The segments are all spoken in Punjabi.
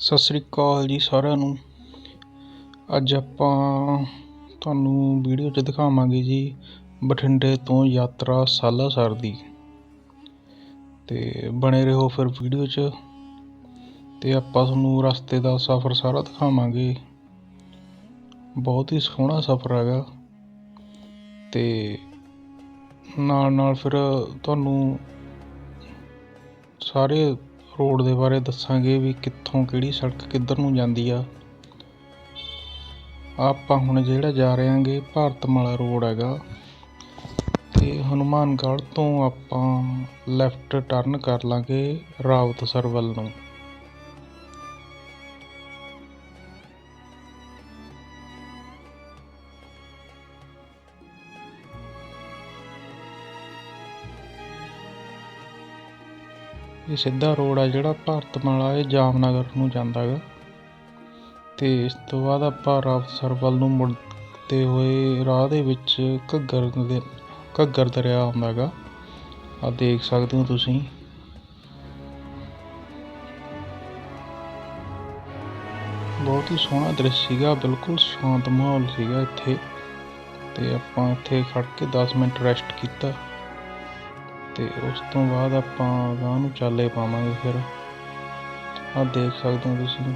ਸਤਿ ਸ੍ਰੀ ਅਕਾਲ ਜੀ ਸਾਰਿਆਂ ਨੂੰ। ਅੱਜ ਆਪਾਂ ਤੁਹਾਨੂੰ ਵੀਡੀਓ 'ਚ ਦਿਖਾਵਾਂਗੇ ਜੀ ਬਠਿੰਡੇ ਤੋਂ ਯਾਤਰਾ ਸਾਲਾਸਰ ਦੀ। ਤੇ ਬਣੇ ਰਹੋ ਫਿਰ ਵੀਡੀਓ 'ਚ। ਤੇ ਆਪਾਂ ਤੁਹਾਨੂੰ ਰਸਤੇ ਦਾ ਸਫ਼ਰ ਸਾਰਾ ਦਿਖਾਵਾਂਗੇ। ਬਹੁਤ ਹੀ ਸੋਹਣਾ ਸਫ਼ਰ ਹੈਗਾ। ਤੇ ਨਾਲ ਨਾਲ ਫਿਰ ਤੁਹਾਨੂੰ ਸਾਰੇ ਰੋਡ ਦੇ ਬਾਰੇ ਦੱਸਾਂਗੇ ਵੀ ਕਿੱਥੋਂ ਕਿਹੜੀ ਸੜਕ ਕਿੱਧਰ ਨੂੰ ਜਾਂਦੀ ਆ। ਆਪਾਂ ਹੁਣ ਜਿਹੜਾ ਜਾ ਰਹੇ ਆਂਗੇ ਭਾਰਤਮਾਲਾ ਰੋਡ ਹੈਗਾ। ਤੇ ਹਨੂਮਾਨਗੜ੍ਹ ਤੋਂ ਆਪਾਂ ਲੈਫਟ ਟਰਨ ਕਰ ਲਾਂਗੇ ਰਾਵਤਸਰ ਵੱਲ ਨੂੰ। ਇਹ ਸਿੱਧਾ ਰੋਡ ਆ ਜਿਹੜਾ ਭਾਰਤਮਾਲਾ ਇਹ ਜਾਮਨਗਰ ਨੂੰ ਜਾਂਦਾ ਹੈਗਾ। ਤੇ ਇਸ ਤੋਂ ਬਾਅਦ ਆਪਾਂ ਰਾਵਤਸਰ ਵੱਲ ਨੂੰ ਮੁੜਦੇ ਹੋਏ ਰਾਹ ਦੇ ਵਿੱਚ ਘੱਗਰ ਦੇ, ਘੱਗਰ ਦਰਿਆ ਆਉਂਦਾ ਹੈਗਾ। ਆ ਦੇਖ ਸਕਦੇ ਹੋ ਤੁਸੀਂ। ਬਹੁਤ ਹੀ ਸੋਹਣਾ ਦ੍ਰਿਸ਼ ਸੀਗਾ, ਬਿਲਕੁਲ ਸ਼ਾਂਤ ਮਾਹੌਲ ਸੀਗਾ ਇੱਥੇ। ਤੇ ਆਪਾਂ ਇੱਥੇ ਖੜ ਕੇ 10 ਮਿੰਟ ਰੈਸਟ ਕੀਤਾ। ਤੇ ਉਸ ਤੋਂ ਬਾਅਦ ਆਪਾਂ ਗਾਂ ਨੂੰ ਚਾਲੇ ਪਾਵਾਂਗੇ ਫਿਰ। ਆ ਦੇਖ ਸਕਦੇ ਹੋ ਤੁਸੀਂ।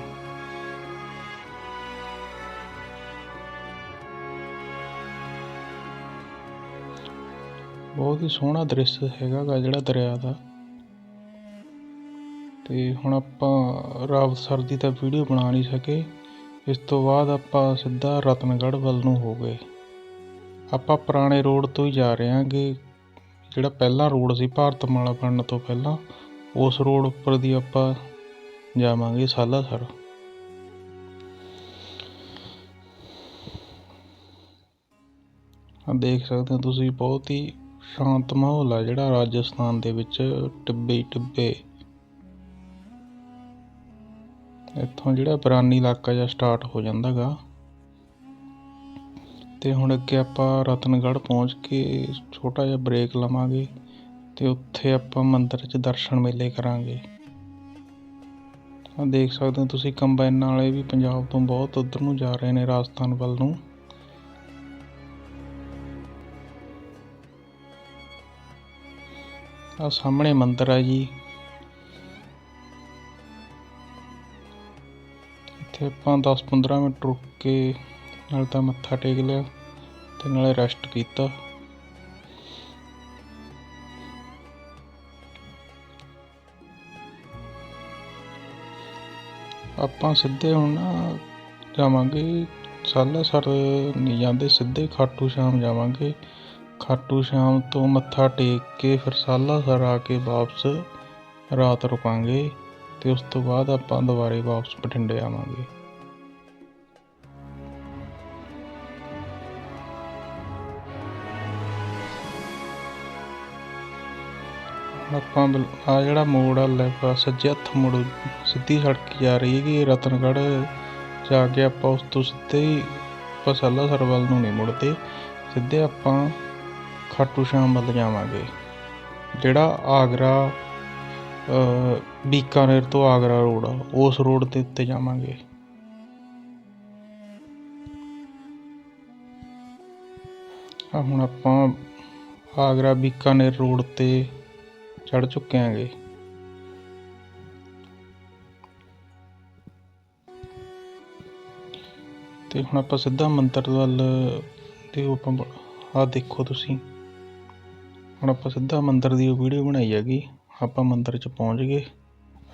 ਬਹੁਤ ਹੀ ਸੋਹਣਾ ਦ੍ਰਿਸ਼ ਹੈਗਾ ਗਾ ਜਿਹੜਾ ਦਰਿਆ ਦਾ। ਤੇ ਹੁਣ ਆਪਾਂ ਰਾਵਤਸਰ ਦੀ ਤਾਂ ਵੀਡੀਓ ਬਣਾ ਨਹੀਂ ਸਕੇ। ਇਸ ਤੋਂ ਬਾਅਦ ਆਪਾਂ ਸਿੱਧਾ ਰਤਨਗੜ੍ਹ ਵੱਲ ਨੂੰ ਹੋ ਗਏ। ਆਪਾਂ ਪੁਰਾਣੇ ਰੋਡ ਤੋਂ ਹੀ ਜਾ ਰਹੇ ਹਾਂਗੇ। ਜਿਹੜਾ ਪਹਿਲਾ ਰੋਡ ਸੀ ਭਾਰਤ ਮਾਲਾ ਬਣਨ ਤੋਂ ਪਹਿਲਾਂ, ਉਸ ਰੋਡ ਉੱਪਰ ਦੀ ਆਪਾਂ ਜਾਵਾਂਗੇ ਸਾਲਾਸਰ ਆ ਦੇਖ ਸਕਦੇ ਹੋ ਤੁਸੀਂ, ਬਹੁਤ ਹੀ ਸ਼ਾਂਤ ਮਾਹੌਲ ਆ ਜਿਹੜਾ ਰਾਜਸਥਾਨ ਦੇ ਵਿੱਚ ਟਿੱਬੇ ਟਿੱਬੇ। ਇੱਥੋਂ ਜਿਹੜਾ ਬਰਾਨੀ ਇਲਾਕਾ ਜਿਹਾ ਸਟਾਰਟ ਹੋ ਜਾਂਦਾ ਅਤੇ ਹੁਣ ਅੱਗੇ ਆਪਾਂ ਰਤਨਗੜ੍ਹ ਪਹੁੰਚ ਕੇ ਛੋਟਾ ਜਿਹਾ ਬ੍ਰੇਕ ਲਵਾਂਗੇ ਅਤੇ ਉੱਥੇ ਆਪਾਂ ਮੰਦਰ 'ਚ ਦਰਸ਼ਨ ਮੇਲੇ ਕਰਾਂਗੇ। ਆ ਦੇਖ ਸਕਦੇ ਹੋ ਤੁਸੀਂ ਕੰਬਾਈਨਾਂ ਵਾਲੇ ਵੀ ਪੰਜਾਬ ਤੋਂ ਬਹੁਤ ਉੱਧਰ ਨੂੰ ਜਾ ਰਹੇ ਨੇ ਰਾਜਸਥਾਨ ਵੱਲ ਨੂੰ। ਆ ਸਾਹਮਣੇ ਮੰਦਿਰ ਹੈ ਜੀ। ਇੱਥੇ ਆਪਾਂ 10-15 ਮਿੰਟ ਰੁਕ ਕੇ ਨਾਲ ਤਾਂ ਮੱਥਾ ਟੇਕ ਲਿਆ ਤੇ ਨਾਲੇ ਰੈਸਟ ਕੀਤਾ। ਆਪਾਂ ਸਿੱਧੇ ਹੁਣ ਨਾ ਜਾਵਾਂਗੇ ਸਾਲਾਸਰ ਨਹੀਂ ਜਾਂਦੇ, ਸਿੱਧੇ ਖਾਟੂ ਸ਼ਾਮ ਜਾਵਾਂਗੇ। ਖਾਟੂ ਸ਼ਾਮ ਤੋਂ ਮੱਥਾ ਟੇਕ ਕੇ ਫਿਰ ਸਾਲਾਸਰ ਆ ਕੇ ਵਾਪਸ ਰਾਤ ਰੁਕਾਂਗੇ ਤੇ ਉਸ ਤੋਂ ਬਾਅਦ ਆਪਾਂ ਦੁਬਾਰੇ ਵਾਪਸ ਬਠਿੰਡੇ ਆਵਾਂਗੇ। ਆਪਾਂ ਆ ਜਿਹੜਾ ਮੋੜ ਆ ਲੈਫਟ ਸੱਜੇ ਹੱਥ ਮੁੜ, ਸਿੱਧੀ ਸੜਕ ਜਾ ਰਹੀ ਹੈਗੀ, ਰਤਨਗੜ੍ਹ ਜਾ ਕੇ ਆਪਾਂ ਉਸ ਤੋਂ ਸਿੱਧੇ ਹੀ ਆਪਾਂ ਸਾਲਾਸਰ ਵੱਲ ਨੂੰ ਨਹੀਂ ਮੁੜਦੇ, ਸਿੱਧੇ ਆਪਾਂ ਖਾਟੂ ਸ਼ਾਮ ਵੱਲ ਜਾਵਾਂਗੇ। ਜਿਹੜਾ ਆਗਰਾ ਬੀਕਾਨੇਰ ਤੋਂ ਆਗਰਾ ਰੋਡ ਆ, ਉਸ ਰੋਡ ਦੇ ਉੱਤੇ ਜਾਵਾਂਗੇ। ਆ ਹੁਣ ਆਪਾਂ ਆਗਰਾ ਬੀਕਾਨੇਰ ਰੋਡ ਤੇ ਚੜ ਚੁੱਕੇ ਹਾਂਗੇ ਤੇ ਹੁਣ ਆਪਾਂ ਸਿੱਧਾ ਮੰਦਰ ਵੱਲ ਤੇ ਆਪਾਂ ਆ ਦੇਖੋ ਤੁਸੀਂ। ਹੁਣ ਆਪਾਂ ਸਿੱਧਾ ਮੰਦਰ ਦੀ ਵੀਡੀਓ ਬਣਾਈ ਹੈਗੀ। ਆਪਾਂ ਮੰਦਰ 'ਚ ਪਹੁੰਚ ਗਏ।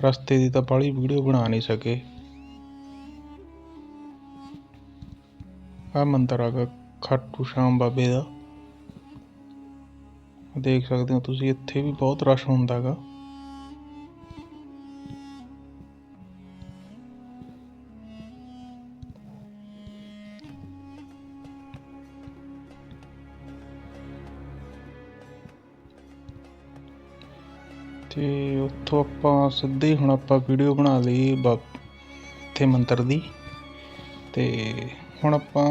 ਰਸਤੇ ਦੀ ਤਾਂ ਬਾਹਲੀ ਵੀਡੀਓ ਬਣਾ ਨਹੀਂ ਸਕੇ। ਆ ਮੰਦਰ ਆਗਾ ਖਾਟੂ ਸ਼ਾਮ ਬਾਬੇ ਦਾ। ਦੇਖ ਸਕਦੇ ਹੋ ਤੁਸੀਂ, ਇੱਥੇ ਵੀ ਬਹੁਤ ਰਸ਼ ਹੁੰਦਾ ਹੈਗਾ। ਤੇ ਉੱਥੋਂ ਆਪਾਂ ਸਿੱਧੇ ਹੁਣ ਆਪਾਂ ਵੀਡੀਓ ਬਣਾ ਲਈ ਇੱਥੇ ਮੰਦਰ ਦੀ। ਤੇ ਹੁਣ ਆਪਾਂ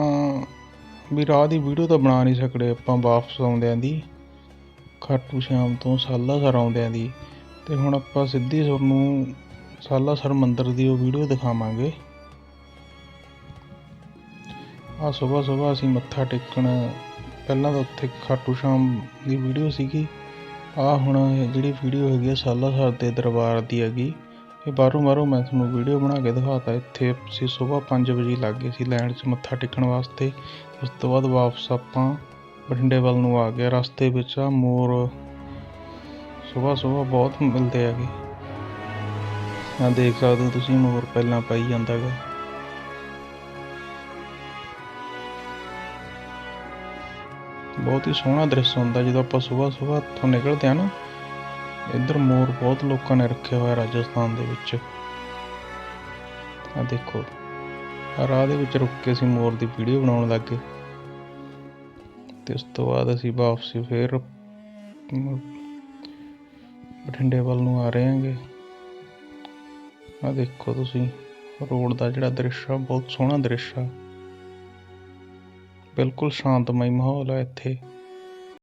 ਵੀ ਰਾਹ ਦੀ ਵੀਡੀਓ ਤਾਂ ਬਣਾ ਨਹੀਂ ਸਕਦੇ ਆਪਾਂ ਵਾਪਸ ਆਉਂਦਿਆਂ ਦੀ। ਖਾਟੂ ਸ਼ਾਮ ਤੋਂ ਸਾਲਾਸਰ ਆਉਂਦਿਆਂ ਦੀ। ਅਤੇ ਹੁਣ ਆਪਾਂ ਸਿੱਧੀ ਤੁਹਾਨੂੰ ਸਾਲਾਸਰ ਮੰਦਿਰ ਦੀ ਉਹ ਵੀਡੀਓ ਦਿਖਾਵਾਂਗੇ। ਆ ਸਵੇਰ ਸਵੇਰ ਅਸੀਂ ਮੱਥਾ ਟੇਕਣ, ਪਹਿਲਾਂ ਤਾਂ ਉੱਥੇ ਖਾਟੂ ਸ਼ਾਮ ਦੀ ਵੀਡੀਓ ਸੀਗੀ। ਆ ਹੁਣ ਜਿਹੜੀ ਵੀਡੀਓ ਹੈਗੀ ਆ ਸਾਲਾਸਰ ਦੇ ਦਰਬਾਰ ਦੀ ਹੈਗੀ। ਇਹ ਬਾਹਰੋਂ ਬਾਹਰੋਂ ਮੈਂ ਤੁਹਾਨੂੰ ਵੀਡੀਓ ਬਣਾ ਕੇ ਦਿਖਾਤਾ। ਇੱਥੇ ਅਸੀਂ ਸਵੇਰ 5 ਵਜੇ ਲੱਗ ਗਏ ਸੀ ਲਾਈਨ 'ਚ ਮੱਥਾ ਟੇਕਣ ਵਾਸਤੇ। ਉਸ ਤੋਂ ਬਾਅਦ ਵਾਪਸ ਆਪਾਂ ਬਠਿੰਡੇ ਵੱਲ ਨੂੰ ਆ ਗਿਆ। ਰਸਤੇ ਵਿੱਚ ਆ ਮੋਰ ਸਵੇਰ ਸਵੇਰ ਬਹੁਤ ਮਿਲਦੇ ਹੈਗੇ। ਆ ਦੇਖ ਸਕਦੇ ਹੋ ਤੁਸੀਂ ਮੋਰ ਪਹਿਲਾਂ ਪਾਈ ਜਾਂਦਾ ਗਾ ਬਹੁਤ ਹੀ ਸੋਹਣਾ ਦ੍ਰਿਸ਼ ਹੁੰਦਾ ਜਦੋਂ ਆਪਾਂ ਸਵੇਰ ਸਵੇਰ ਤੋਂ ਨਿਕਲਦੇ ਆ ਨਾ, ਇੱਧਰ ਮੋਰ ਬਹੁਤ ਲੋਕਾਂ ਨੇ ਰੱਖਿਆ ਹੋਇਆ ਰਾਜਸਥਾਨ ਦੇ ਵਿੱਚ। ਆ ਦੇਖੋ ਰਾਹ ਦੇ ਵਿੱਚ ਰੁਕ ਕੇ ਅਸੀਂ ਮੋਰ ਦੀ ਵੀਡੀਓ ਬਣਾਉਣ ਲੱਗ ਗਏ। ਤੇ ਉਸ ਤੋਂ ਬਾਅਦ ਅਸੀਂ ਵਾਪਸੀ ਫਿਰ ਬਠਿੰਡੇ ਵੱਲ ਨੂੰ ਆ ਰਹੇ ਹਾਂਗੇ। ਆ ਦੇਖੋ ਤੁਸੀਂ, ਰੋਡ ਦਾ ਜਿਹੜਾ ਦ੍ਰਿਸ਼ ਆ, ਬਹੁਤ ਸੋਹਣਾ ਦ੍ਰਿਸ਼ ਆ। ਬਿਲਕੁਲ ਸ਼ਾਂਤਮਈ ਮਾਹੌਲ ਆ ਇੱਥੇ।